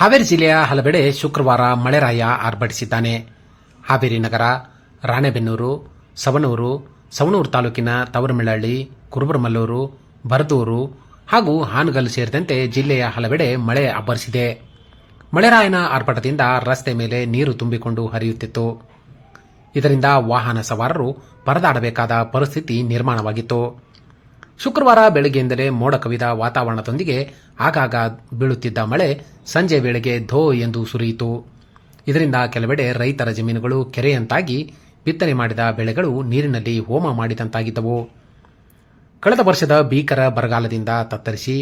ಹಾವೇರಿ ಜಿಲ್ಲೆಯ ಹಲವೆಡೆ ಶುಕ್ರವಾರ ಮಳೆರಾಯ ಆರ್ಭಟಿಸಿದ್ದಾನೆ. ಹಾವೇರಿ ನಗರ, ರಾಣೆಬೆನ್ನೂರು, ಸವಣೂರು ಸವಣೂರು ತಾಲೂಕಿನ ತವರಮಿಳಹಳ್ಳಿ ಕುರುಬರಮಲ್ಲೂರು, ಬರದೂರು ಹಾಗೂ ಹಾನಗಲ್ ಸೇರಿದಂತೆ ಜಿಲ್ಲೆಯ ಹಲವೆಡೆ ಮಳೆ ಅಬ್ಬರಿಸಿದೆ. ಮಳೆರಾಯನ ಆರ್ಭಟದಿಂದ ರಸ್ತೆ ಮೇಲೆ ನೀರು ತುಂಬಿಕೊಂಡು ಹರಿಯುತ್ತಿತ್ತು. ಇದರಿಂದ ವಾಹನ ಸವಾರರು ಪರದಾಡಬೇಕಾದ ಪರಿಸ್ಥಿತಿ ನಿರ್ಮಾಣವಾಗಿತ್ತು. ಶುಕ್ರವಾರ ಬೆಳಗ್ಗೆಯಿಂದಲೇ ಮೋಡ ಕವಿದ ವಾತಾವರಣದೊಂದಿಗೆ ಆಗಾಗ ಬೀಳುತ್ತಿದ್ದ ಮಳೆ ಸಂಜೆ ವೇಳೆಗೆ ಧೋ ಎಂದು ಸುರಿಯಿತು. ಇದರಿಂದ ಕೆಲವೆಡೆ ರೈತರ ಜಮೀನುಗಳು ಕೆರೆಯಂತಾಗಿ ಬಿತ್ತನೆ ಮಾಡಿದ ಬೆಳೆಗಳು ನೀರಿನಲ್ಲಿ ಹೋಮ ಮಾಡಿದಂತಾಗಿದ್ದವು. ಕಳೆದ ವರ್ಷದ ಭೀಕರ ಬರಗಾಲದಿಂದ ತತ್ತರಿಸಿ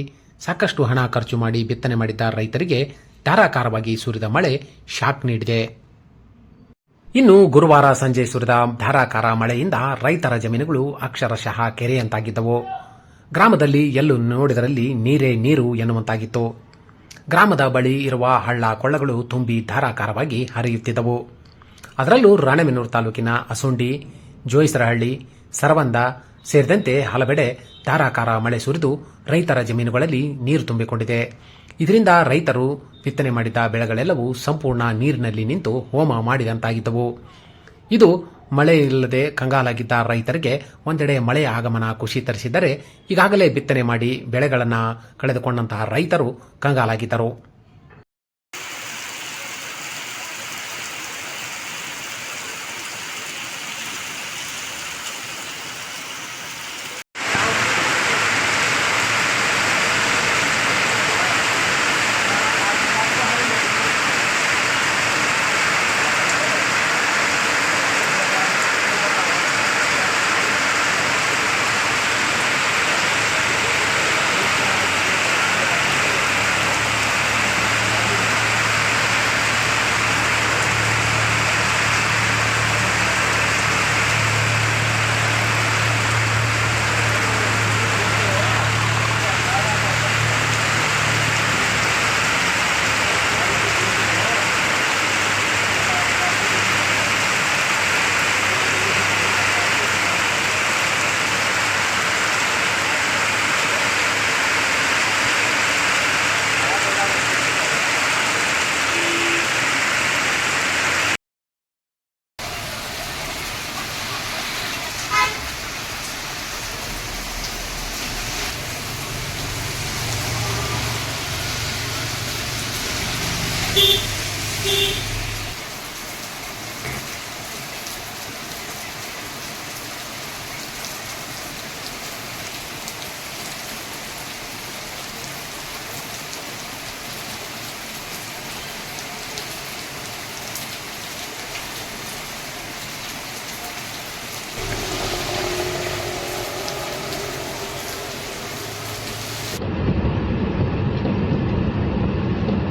ಸಾಕಷ್ಟು ಹಣ ಖರ್ಚು ಮಾಡಿ ಬಿತ್ತನೆ ಮಾಡಿದ್ದ ರೈತರಿಗೆ ಧಾರಾಕಾರವಾಗಿ ಸುರಿದ ಮಳೆ ಶಾಕ್ ನೀಡಿದೆ. ಇನ್ನು ಗುರುವಾರ ಸಂಜೆ ಸುರಿದ ಧಾರಾಕಾರ ಮಳೆಯಿಂದ ರೈತರ ಜಮೀನುಗಳು ಅಕ್ಷರಶಃ ಕೆರೆಯಂತಾಗಿದ್ದವು. ಗ್ರಾಮದಲ್ಲಿ ಎಲ್ಲೂ ನೋಡಿದರಲ್ಲಿ ನೀರೇ ನೀರು ಎನ್ನುವಂತಾಗಿತ್ತು. ಗ್ರಾಮದ ಬಳಿ ಇರುವ ಹಳ್ಳ ಕೊಳ್ಳಗಳು ತುಂಬಿ ಧಾರಾಕಾರವಾಗಿ ಹರಿಯುತ್ತಿದ್ದವು. ಅದರಲ್ಲೂ ರಾಣೆಬೆನ್ನೂರು ತಾಲೂಕಿನ ಅಸುಂಡಿ, ಜೋಯಿಸರಹಳ್ಳಿ, ಸರವಂದ ಸೇರಿದಂತೆ ಹಲವೆಡೆ ಧಾರಾಕಾರ ಮಳೆ ಸುರಿದು ರೈತರ ಜಮೀನುಗಳಲ್ಲಿ ನೀರು ತುಂಬಿಕೊಂಡಿದೆ. ಇದರಿಂದ ರೈತರು ಬಿತ್ತನೆ ಮಾಡಿದ ಬೆಳೆಗಳೆಲ್ಲವೂ ಸಂಪೂರ್ಣ ನೀರಿನಲ್ಲಿ ನಿಂತು ಹೋಮ ಮಾಡಿದಂತಾಗಿದ್ದವು. ಇದು ಮಳೆ ಇಲ್ಲದೆ ಕಂಗಾಲಾಗಿದ್ದ ರೈತರಿಗೆ ಒಂದೆಡೆ ಮಳೆಯ ಆಗಮನ ಖುಷಿ ತರಿಸಿದ್ದರೆ ಈಗಾಗಲೇ ಬಿತ್ತನೆ ಮಾಡಿ ಬೆಳೆಗಳನ್ನು ಕಳೆದುಕೊಂಡಂತಹ ರೈತರು ಕಂಗಾಲಾಗಿದ್ದರು.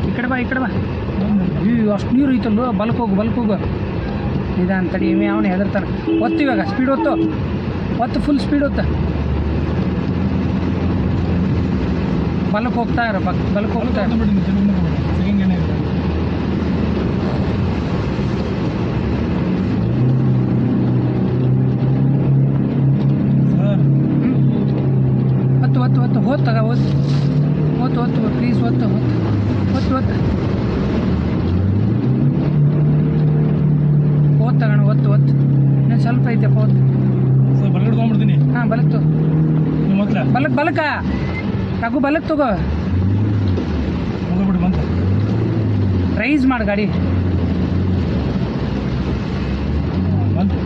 ఇక్కడ బా ఇక్కడ బా ಅಷ್ಟು ನೀರು ಐತಲ್ಲೋ ಬಲ್ಕ್ ಹೋಗು ಬಲ್ಕ್ ಹೋಗು. ನಿಧಾನ ತಡಿ ಇವೆ ಅವನು ಹೆದರ್ತಾನೆ. ಒತ್ತು ಇವಾಗ ಸ್ಪೀಡ್ ಒತ್ತು ಒತ್ತು ಫುಲ್ ಸ್ಪೀಡ್ ಹೊತ್ತು. ಬಲಕ್ಕೆ ಹೋಗ್ತಾ ಇರೋ ಬಕ್ ಬಲಕ್ಕೆ ಹೋಗ್ತಾ ಇರು. ಒತ್ತು ಒತ್ತು ಒತ್ತು ಹೋದ್ ತಗ ಒತ್ತು ಒತ್ತು ಒತ್ತು ಪ್ಲೀಸ್ ಒತ್ತು ಒತ್ತು ಒತ್ತು ಒತ್ತು ಓದ್ ತಗೋಣ ಒತ್ತು ಒತ್ತು ಇನ್ನೊಂದು ಸ್ವಲ್ಪ ಐತೆಪ್ಪ ಸರ್ ಬಲಗಡೆ ತೊಗೊಂಡ್ಬಿಡ್ತೀನಿ. ಹಾಂ ಬಲಕ್ ತಗೋ ನಿಮ್ಮ ಮೊದಲ ಬಲಕ್ ಬಲಕ ತಗೋ ಬಲಕ್ ತಗೋ. ಹೋಗ್ಬಿಡು ಬಂತ. ರೈಸ್ ಮಾಡಿ ಗಾಡಿ. ಬಂತು.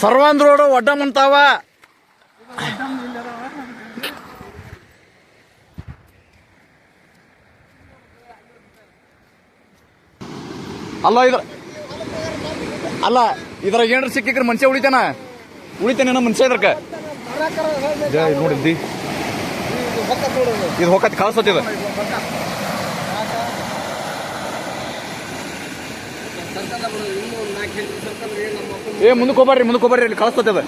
ಸರ್ವಾನ್ ರೋಡು ರೋಡ್ ಒಡ್ಡ ಮುಂತಾವ ಅಲ್ಲ ಇದ್ರ ಅಲ್ಲ ಇದ್ರಾಗ ಏನ್ರ ಸಿಕ್ಕಿಕ್ರೆ ಮನುಷ್ಯ ಉಳಿತಾನ? ಉಳಿತಾನೇನ ಮನುಷ್ಯ ಇದ್ರಕ ನೋಡಿದ್ದಿ ಇದು ಹೋಗತ್ ಕಳ್ಸತ್ತಿದ ಏ ಮುಂದಕ್ಕೆ ಹೋಗ್ಬಾರ್ರಿ ಮುಂದಕ್ಕೆ ಹೋಗ್ಬಾರ್ರಿ ಇಲ್ಲಿ ಕಳಿಸ್ತದ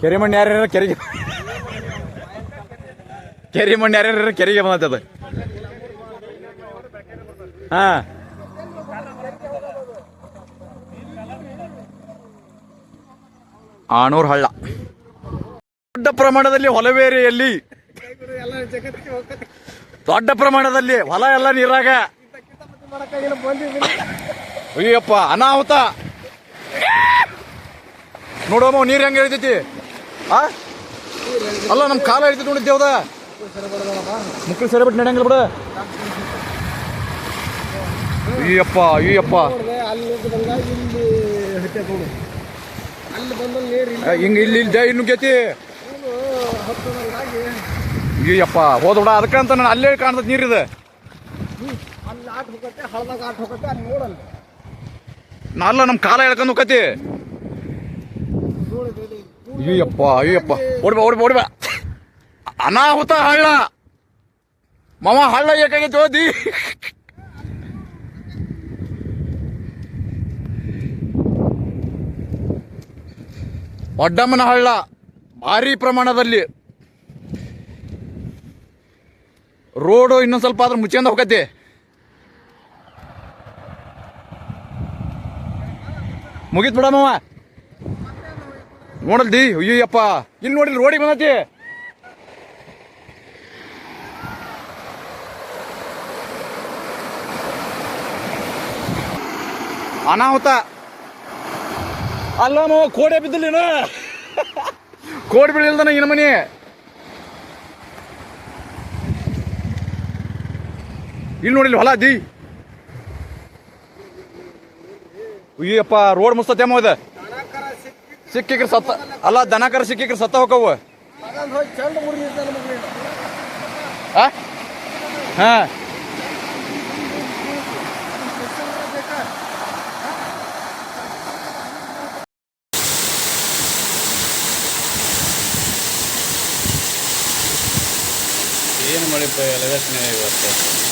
ಕೆರೆ ಮಣ್ಣು ಯಾರ್ಯಾರ ಕೆರೆಗೆ ಕೆರೆ ಮಣ್ಣು ಯಾರ್ಯಾರ ಕೆರೆಗೆ ಬಂದದ ಹಾ ಆಣೂರ್ ಹಳ್ಳ ದೊಡ್ಡ ಪ್ರಮಾಣದಲ್ಲಿ ಹೊಲವೇರಿಯಲ್ಲಿ ದೊಡ್ಡ ಪ್ರಮಾಣದಲ್ಲಿ ಹೊಲ ಎಲ್ಲ ನೀರಾಗ. ಅಯ್ಯಪ್ಪ ಅನಾಹುತ. ನೋಡಮ್ಮ ನೀರು ಹೆಂಗೆ ಹೇಳ್ತೈತಿ ಆ? ಅಲ್ಲ ನಮ್ಮ ಕಾಲ ಹೇಳ್ತೈತಿ ನೋಡಿ ದೇವ್ದ. ಮುಕ್ಕಳು ಸರಿ ಬಿಟ್ಟು ನಡೆಯಂಗಿಲ್ಲ ಬಿಡು. ಅಯ್ಯಪ್ಪ ಅಯ್ಯಪ್ಪ. ಹಿಂಗ ಇಲ್ಲಿ ಇಲ್ಲಿ ಜೈ ಅಯ್ಯಪ್ಪ ಹೋದ ಬಿಡ ಅದಕ್ಕೆ ಅಂತ ನಾನು ಅಲ್ಲೇ ಕಾಣ್ತೈತಿ ನೀರಿದೆ. ನೋಡಲ್ಲ. ನಾಲ್ಲ ನಮ್ಮ ಕಾಲ ಎಳ್ಕೊಂಡು ಹೋಗತಿ ಅಯ್ಯಪ್ಪ ಅಯ್ಯಪ್ಪ ಓಡ್ಬಾ ಓಡ್ಬಾ ಓಡ್ಬಾ ಅನಾಹುತ ಹಳ್ಳ. ಮಾವ ಹಳ್ಳ ಏಕಾಗೈತಿ ಓದಿ. ಒಡ್ಡಮ್ಮನ ಹಳ್ಳ. ಭಾರಿ ಪ್ರಮಾಣದಲ್ಲಿ. ರೋಡು ಇನ್ನೊಂದು ಸ್ವಲ್ಪ ಆದ್ರೆ ಮುಚ್ಚಿಂದ ಹೋಗತ್ತೆ. ಮುಗಿತ್ ಬಿಡಮ್ಮವ ನೋಡಲ್ದಿ ಅಯ್ಯಪ್ಪ ಇಲ್ಲಿ ನೋಡಿಲ್ ರೋಡಿಗೆ ಬಂದತಿ. ಅನಾಹುತ. ಅಲ್ಲ ಕೋಡೆ ಬಿದ್ದಿಲ್ಲ ಕೋಡ್ ಬೀಳಿಲ್ದನ ಇನ್ನ ಮನೆ ಇಲ್ಲಿ ನೋಡಿಲ್ಲ ಹೊಲ ದಿ. ಅಯ್ಯಪ್ಪ ರೋಡ್ ಮುಸ್ತತೆ ಅಮ್ಮ ಇದೆ ಸಿಕ್ಕಿಕ್ರೆ ಸತ್ತ ಅಲ್ಲ ದನಕರ ಸಿಕ್ಕಿಕ್ರೆ ಸತ್ತ ಹೋಗವು ಹಾ ಹಾ. ಏನು ಮಳೆ ಎಲಗಸ್ನೇ ಇವತ್ತು?